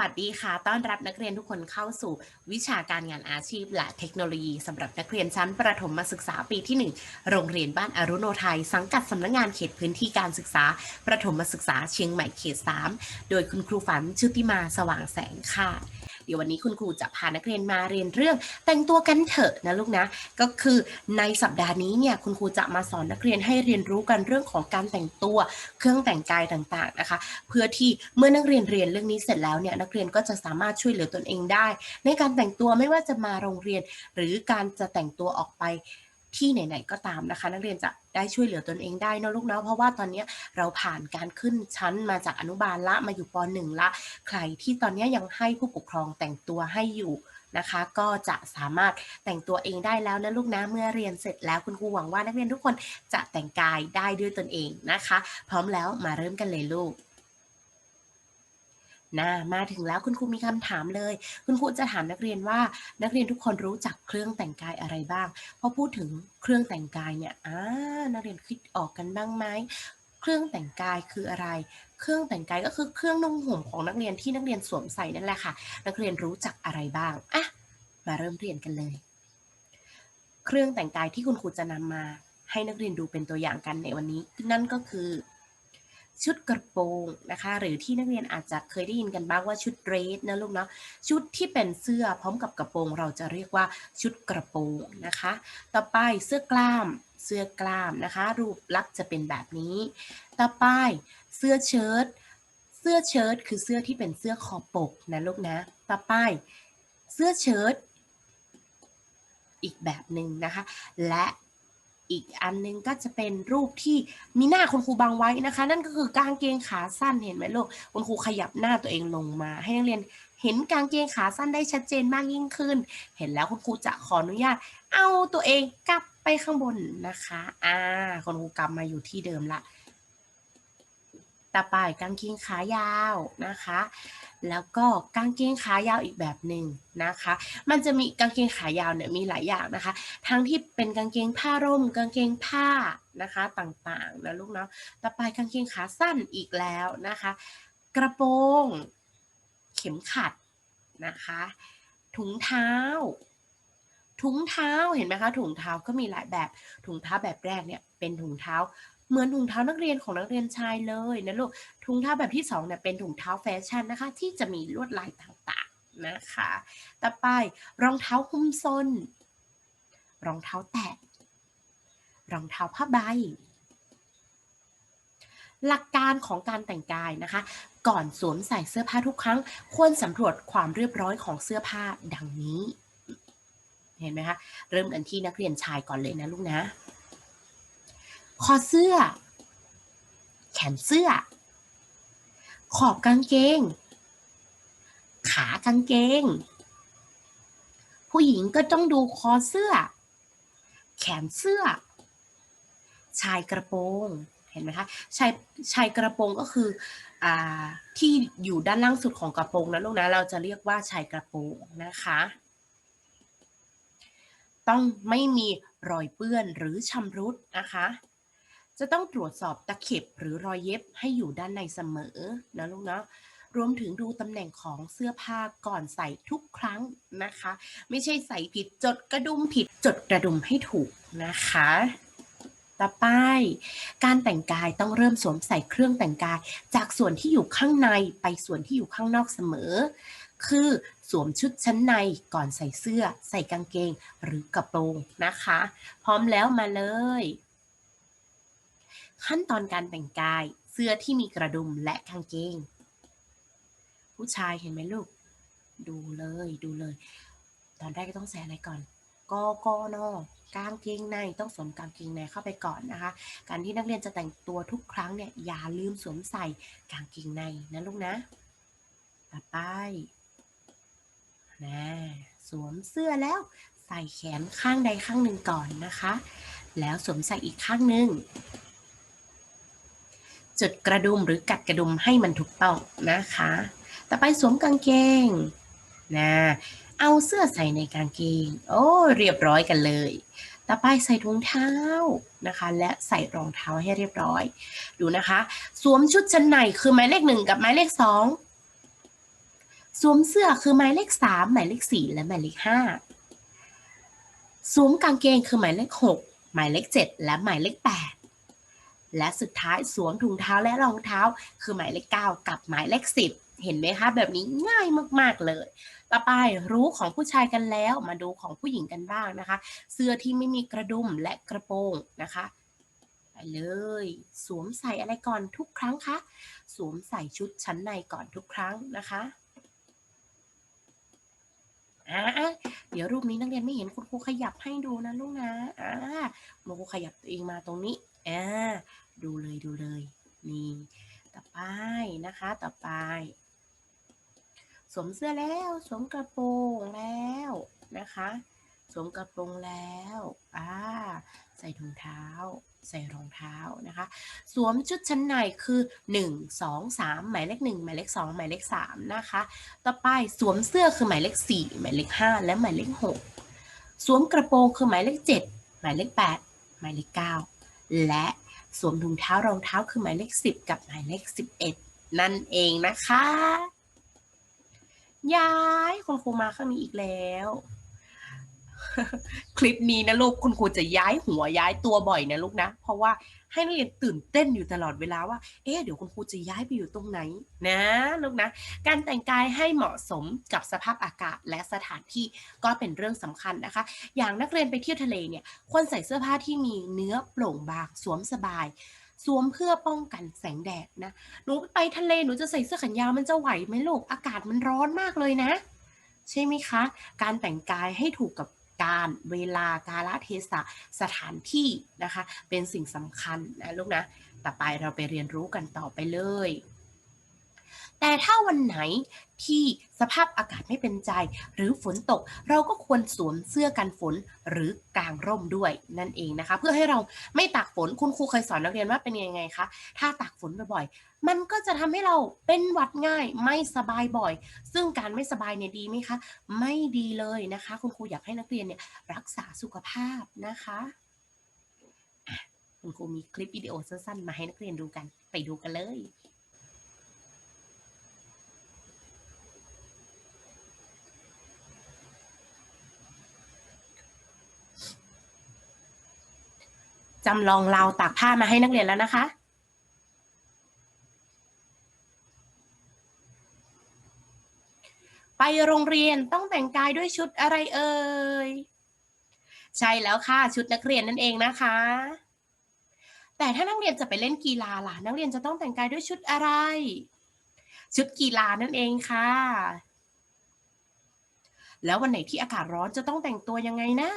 วัสดีค่ะ ต้อนรับนักเรียนทุกคนเข้าสู่วิชาการงานอาชีพและเทคโนโลยีสำหรับนักเรียนชั้นประถมศึกษาปีที่ 1 โรงเรียนบ้านอรุโนไทย สังกัดสำนักงานเขตพื้นที่การศึกษา ประถมศึกษาเชียงใหม่เขต 3 โดยคุณครูฝันชุติมาสว่างแสงค่ะ ดี๋ยววันนี้คุณครูจะพานักเรียนมาเรียนเรื่อง แต่งตัวกันเถอะนะลูกนะ ก็คือในสัปดาห์นี้เนี่ยคุณครูจะมาสอนนักเรียนให้เรียนรู้กันเรื่องของการแต่งตัว เครื่องแต่งกายต่างๆนะคะ เพื่อที่เมื่อนักเรียนเรียนเรื่องนี้เสร็จแล้วเนี่ยนักเรียนก็จะสามารถช่วยเหลือตนเองได้ ในการแต่งตัวไม่ว่าจะมาโรงเรียน หรือการจะแต่งตัวออกไป ที่ไหนๆก็ตามนะคะ นักเรียนจะได้ช่วยเหลือตนเองได้นะลูกเนาะเพราะว่าตอนนี้เราผ่านการขึ้นชั้นมาจากอนุบาลละมาอยู่ปหนึ่งละ ใครที่ตอนนี้ยังให้ผู้ปกครองแต่งตัวให้อยู่นะคะ ก็จะสามารถแต่งตัวเองได้แล้วนะลูกนะเมื่อเรียนเสร็จแล้วคุณครูหวังว่านักเรียนทุกคนจะแต่งกายได้ด้วยตนเองนะคะ พร้อมแล้วมาเริ่มกันเลยลูก นะมาถึงแล้วคุณครูมีคำถามเลย คุณครูจะถามนักเรียนว่า นักเรียนทุกคนรู้จักเครื่องแต่งกายอะไรบ้างพอพูดถึงเครื่องแต่งกายเนี่ยอ่านักเรียนคิดออกกันบ้างไหมเครื่องแต่งกายคืออะไร เครื่องแต่งกายก็คือเครื่องนุ่งห่มของนักเรียนที่นักเรียนสวมใส่นั่นแหละค่ะ นักเรียนรู้จักอะไรบ้างอะมาเริ่มเรียนกันเลย เครื่องแต่งกายที่คุณครูจะนำมาให้นักเรียนดูเป็นตัวอย่างกันในวันนี้ นั่นก็คือ ชุดกระโปรงนะคะ หรือที่นักเรียนอาจจะเคยได้ยินกันบ้างว่าชุดเดรสนะลูกเนาะชุดที่เป็นเสื้อพร้อมกับกระโปรง เราจะเรียกว่าชุดกระโปรงนะคะ ต่อไปเสื้อกล้ามเสื้อกล้ามนะคะ รูปลักษณ์จะเป็นแบบนี้ ต่อไปเสื้อเชิ้ตเสื้อเชิ้ตคือเสื้อที่เป็นเสื้อคอปกนะลูกนะ ต่อไปเสื้อเชิ้ตอีกแบบหนึ่งนะคะ และ อีกอันนึงก็จะเป็นรูปที่มีหน้าคุณครูบังไว้นะคะ นั่นก็คือกางเกงขาสั้นเห็นไหมลูกคุณครูขยับหน้าตัวเองลงมา ให้นักเรียนเห็นกางเกงขาสั้นได้ชัดเจนมากยิ่งขึ้น เห็นแล้วคุณครูจะขออนุญาต เอาตัวเองกลับไปข้างบนนะคะ อ่าคุณครูกลับมาอยู่ที่เดิมละ ต่อไปกางเกงขายาวนะคะ แล้วก็กางเกงขายาวอีกแบบหนึ่งนะคะ มันจะมีกางเกงขายาวเนี่ยมีหลายอย่างนะคะ ทั้งที่เป็นกางเกงผ้าร่ม กางเกงผ้านะคะต่างๆนะลูกเนาะ ต่อไปกางเกงขาสั้นอีกแล้วนะคะ กระโปรง เข็มขัดนะคะ ถุงเท้าถุงเท้าเห็นไหมคะถุงเท้าก็มีหลายแบบถุงเท้าแบบแรกเนี่ยเป็นถุงเท้า เหมือนถุงเท้านักเรียนของนักเรียนชายเลยนะลูกถุงเท้าแบบที่สองเนี่ยเป็นถุงเท้าแฟชั่นนะคะ ที่จะมีลวดลายต่างๆนะคะ ต่อไปรองเท้าหุ้มส้น รองเท้าแตะรองเท้าผ้าใบ หลักการของการแต่งกายนะคะ ก่อนสวมใส่เสื้อผ้าทุกครั้ง ควรสำรวจความเรียบร้อยของเสื้อผ้าดังนี้ เห็นไหมคะ เริ่มกันที่นักเรียนชายก่อนเลยนะลูกนะ คอเสื้อ แขนเสื้อ ขอบกางเกง ขากางเกง ผู้หญิงก็ต้องดูคอเสื้อ แขนเสื้อ ชายกระโปรงเห็นไหมคะชายชายกระโปรงก็คืออ่าที่อยู่ด้านล่างสุดของกระโปรงนะลูกนะเราจะเรียกว่าชายกระโปรงนะคะ ต้องไม่มีรอยเปื้อนหรือชำรุดนะคะ จะต้องตรวจสอบตะเข็บหรือรอยเย็บให้อยู่ด้านในเสมอนะลูกเนาะรวมถึงดูตำแหน่งของเสื้อผ้าก่อนใส่ทุกครั้งนะคะ ไม่ใช่ใส่ผิดจดกระดุมผิดจดกระดุมให้ถูกนะคะ ต่อไป การแต่งกายต้องเริ่มสวมใส่เครื่องแต่งกาย จากส่วนที่อยู่ข้างในไปส่วนที่อยู่ข้างนอกเสมอ คือสวมชุดชั้นในก่อนใส่เสื้อ ใส่กางเกงหรือกระโปรงนะคะ พร้อมแล้วมาเลย ขั้นตอนการแต่งกาย เสื้อที่มีกระดุมและกางเกง ผู้ชายเห็นไหมลูก ดูเลยดูเลย ตอนแรกก็ต้องใส่อะไรก่อนกกนกางเกงในต้องสวมกางเกงในเข้าไปก่อนนะคะ การที่นักเรียนจะแต่งตัวทุกครั้งเนี่ยอย่าลืมสวมใส่กางเกงในนะลูกนะ ต่อไปนะสวมเสื้อแล้วใส่แขนข้างใดข้างหนึ่งก่อนนะคะ แล้วสวมใส่อีกข้างหนึ่ง จุดกระดุมหรือกัดกระดุมให้มันถูกต้องนะคะ ต่อไปสวมกางเกงนะเอาเสื้อใส่ในกางเกง โอ้เรียบร้อยกันเลย ต่อไปใส่ถุงเท้านะคะ และใส่รองเท้าให้เรียบร้อย ดูนะคะ สวมชุดชั้นในคือหมายเลขหนึ่งกับหมายเลขสองสวมเสื้อคือหมายเลข3หมายเลข4และหมายเลข5สวมกางเกงคือหมายเลข6หมายเลข7และหมายเลข8 และสุดท้ายสวมถุงเท้าและรองเท้า คือหมายเลข 9 กับหมายเลข 10 เห็นไหมคะ แบบนี้ง่ายมากๆเลย ต่อไปรู้ของผู้ชายกันแล้วมาดูของผู้หญิงกันบ้างนะคะ เสื้อที่ไม่มีกระดุมและกระโปรงนะคะไปเลย สวมใส่อะไรก่อนทุกครั้งคะสวมใส่ชุดชั้นในก่อนทุกครั้งนะคะอ่าเดี๋ยวรูปนี้นักเรียนไม่เห็นคุณครูขยับให้ดูนะลูกนะอ่าคุณครูขยับตัวเองมาตรงนี้ อ่าดูเลยดูเลย นี่ ต่อไปนะคะ ต่อไป สวมเสื้อแล้ว สวมกระโปรงแล้วนะคะ สวมกระโปรงแล้วอ่าใส่ถุงเท้า ใส่รองเท้านะคะ สวมชุดชั้นในคือ 1 2 3 หมายเลข 1 หมายเลข 2 หมายเลข 3 นะคะ ต่อไปสวมเสื้อคือหมายเลข 4 หมายเลข 5 และหมายเลข 6 สวมกระโปรงคือหมายเลข 7 หมายเลข 8 หมายเลข 9 และสวมถุงเท้ารองเท้าคือหมายเลข10 กับหมายเลข11 นั่นเองนะคะ ย้ายคุณครูมาข้างนี้อีกแล้ว คลิปนี้นะลูกคุณครูจะย้ายหัวย้ายตัวบ่อยนะลูกนะ เพราะว่า ให้นักเรียนตื่นเต้นอยู่ตลอดเวลาว่า เอ๊ะเดี๋ยวคุณครูจะย้ายไปอยู่ตรงไหนนะลูกนะ การแต่งกายให้เหมาะสมกับสภาพอากาศและสถานที่ก็เป็นเรื่องสำคัญนะคะ อย่างนักเรียนไปเที่ยวทะเลเนี่ยควรใส่เสื้อผ้าที่มีเนื้อโปร่งบางสวมสบายสวมเพื่อป้องกันแสงแดดนะ หนูไปทะเลหนูจะใส่เสื้อแขนยาวมันจะไหวไหมลูก อากาศมันร้อนมากเลยนะ ใช่ไหมคะ การแต่งกายให้ถูกกับ การเวลากาลเทศะสถานที่นะคะ เป็นสิ่งสำคัญนะลูกนะ ต่อไปเราไปเรียนรู้กันต่อไปเลย แต่ถ้าวันไหนที่สภาพอากาศไม่เป็นใจ หรือฝนตกเราก็ควรสวมเสื้อกันฝนหรือกางร่มด้วยนั่นเองนะคะ เพื่อให้เราไม่ตากฝนคุณครูเคยสอนนักเรียนว่าเป็นยังไงคะถ้าตากฝนบ่อยๆ มันก็จะทำให้เราเป็นหวัดง่ายไม่สบายบ่อย ซึ่งการไม่สบายเนี่ยดีไหมคะ ไม่ดีเลยนะคะ คุณครูอยากให้นักเรียนเนี่ยรักษาสุขภาพนะคะคุณครูมีคลิปวิดีโอสั้นๆมาให้นักเรียนดูกันไปดูกันเลย จำลองราวตากผ้ามาให้นักเรียนแล้วนะคะ ไปโรงเรียนต้องแต่งกายด้วยชุดอะไรเอ่ย ใช่แล้วค่ะชุดนักเรียนนั่นเองนะคะ แต่ถ้านักเรียนจะไปเล่นกีฬาล่ะ นักเรียนจะต้องแต่งกายด้วยชุดอะไร ชุดกีฬานั่นเองค่ะ แล้ววันไหนที่อากาศร้อนจะต้องแต่งตัวยังไงนะ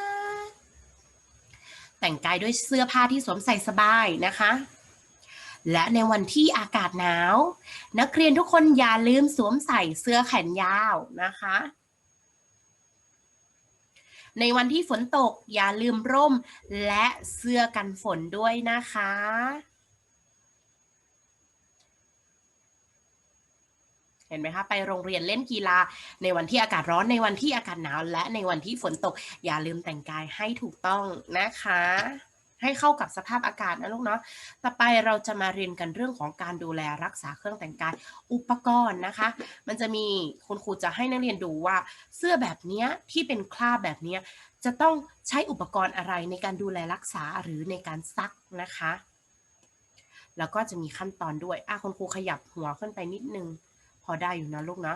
แต่งกายด้วยเสื้อผ้าที่สวมใส่สบายนะคะ และในวันที่อากาศหนาว นักเรียนทุกคนอย่าลืมสวมใส่เสื้อแขนยาวนะคะ ในวันที่ฝนตกอย่าลืมร่มและเสื้อกันฝนด้วยนะคะ ห็นไหมคะไปโรงเรียนเล่นกีฬาในวันที่อากาศร้อนในวันที่อากาศหนาว และในวันที่ฝนตก อย่าลืมแต่งกายให้ถูกต้องนะคะ ให้เข้ากับสภาพอากาศนะลูกเนาะต่อไปเราจะมาเรียนกันเรื่องของการดูแลรักษาเครื่องแต่งกายอุปกรณ์นะคะ มันจะมีคุณครูจะให้นักเรียนดูว่าเสื้อแบบนี้ที่เป็นคราบแบบนี้จะต้องใช้อุปกรณ์อะไรในการดูแลรักษาหรือในการซักนะคะ แล้วก็จะมีขั้นตอนด้วยอะคุณครูขยับหัวขึ้นไปนิดนึง พอได้อยู่นะลูกนะ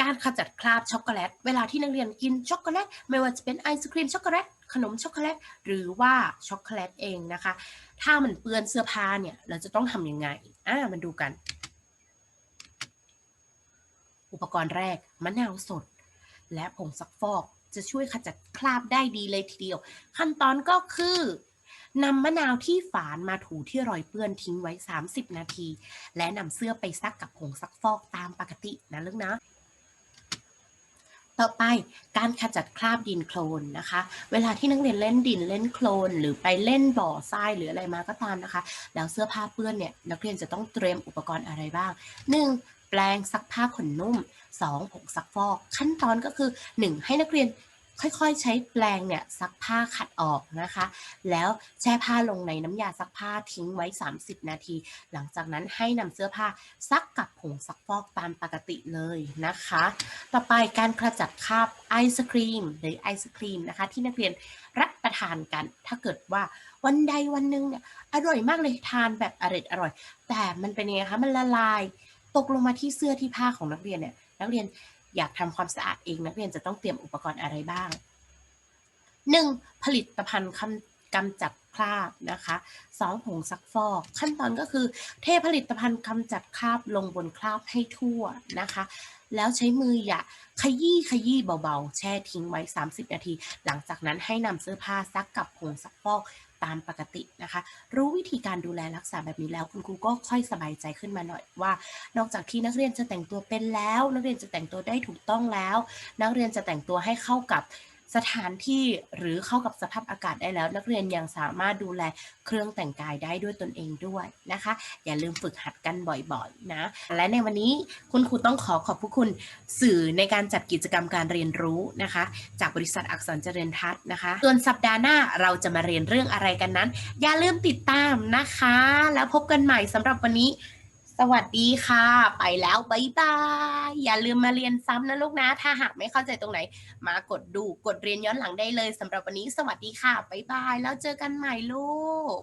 การขจัดคราบช็อกโกแลต เวลาที่นักเรียนกินช็อกโกแลต ไม่ว่าจะเป็นไอศครีมช็อกโกแลต ขนมช็อกโกแลต หรือว่าช็อกโกแลตเองนะคะ ถ้ามันเปื้อนเสื้อผ้าเนี่ย เราจะต้องทำยังไง อ่ามันดูกัน อุปกรณ์แรกมะนาวสด และผงซักฟอกจะช่วยขจัดคราบได้ดีเลยทีเดียว ขั้นตอนก็คือ นำมะนาวที่ฝานมาถูที่รอยเปื้อนทิ้งไว้ 30 นาที และนำเสื้อไปซักกับผงซักฟอกตามปกตินะลูกนะต่อไปการขจัดคราบดินโคลนนะคะ เวลาที่นักเรียนเล่นดินเล่นโคลน หรือไปเล่นบ่อทรายหรืออะไรมาก็ตามนะคะ แล้วเสื้อผ้าเปื้อนเนี่ยนักเรียนจะต้องเตรียมอุปกรณ์อะไรบ้าง 1. แปรงซักผ้าขนนุ่ม 2. ผงซักฟอก ขั้นตอนก็คือ 1. ให้นักเรียน ค่อยๆ ใช้แปรงเนี่ยซักผ้าขัดออกนะคะ แล้วแช่ผ้าลงในน้ำยาซักผ้าทิ้งไว้ 30 นาที หลังจากนั้นให้นำเสื้อผ้าซักกับผงซักฟอกตามปกติเลยนะคะ ต่อไปการกระจัดคราบไอศครีมหรือไอศครีมนะคะ ที่นักเรียนรับประทานกัน ถ้าเกิดว่าวันใดวันหนึ่งเนี่ยอร่อยมากเลยทานแบบอร่อยอร่อย แต่มันเป็นยังไงคะมันละลาย ตกลงมาที่เสื้อที่ผ้าของนักเรียนเนี่ยนักเรียน อยากทำความสะอาดเองนักเรียนจะต้องเตรียมอุปกรณ์อะไรบ้าง 1. ผลิตภัณฑ์คำกำจัดคราบนะคะ 2. ผงซักฟอก ขั้นตอนก็คือ เทผลิตภัณฑ์กำจัดคราบลงบนคราบให้ทั่วนะคะ แล้วใช้มืออย่าขยี้ขยี้เบาๆ แช่ทิ้งไว้ 30 นาที หลังจากนั้นให้นำเสื้อผ้าซักกับผงซักฟอก ตามปกตินะคะ รู้วิธีการดูแลรักษาแบบนี้แล้ว คุณครูก็ค่อยสบายใจขึ้นมาหน่อยว่า นอกจากที่นักเรียนจะแต่งตัวเป็นแล้ว นักเรียนจะแต่งตัวได้ถูกต้องแล้ว นักเรียนจะแต่งตัวให้เข้ากับ สถานที่หรือเข้ากับสภาพอากาศได้แล้ว นักเรียนยังสามารถดูแลเครื่องแต่งกายได้ด้วยตนเองด้วยนะคะ อย่าลืมฝึกหัดกันบ่อยๆนะ และในวันนี้คุณครูต้องขอขอบพระคุณสื่อในการจัดกิจกรรมการเรียนรู้นะคะ จากบริษัทอักษรเจริญทัศน์นะคะ ส่วนสัปดาห์หน้าเราจะมาเรียนเรื่องอะไรกันนั้น อย่าลืมติดตามนะคะ แล้วพบกันใหม่สำหรับวันนี้ สวัสดีค่ะ ไปแล้วบายบาย อย่าลืมมาเรียนซ้ำนะลูกนะ ถ้าหากไม่เข้าใจตรงไหน มากดดูกดเรียนย้อนหลังได้เลยสำหรับวันนี้ สวัสดีค่ะบายบาย แล้วเจอกันใหม่ลูก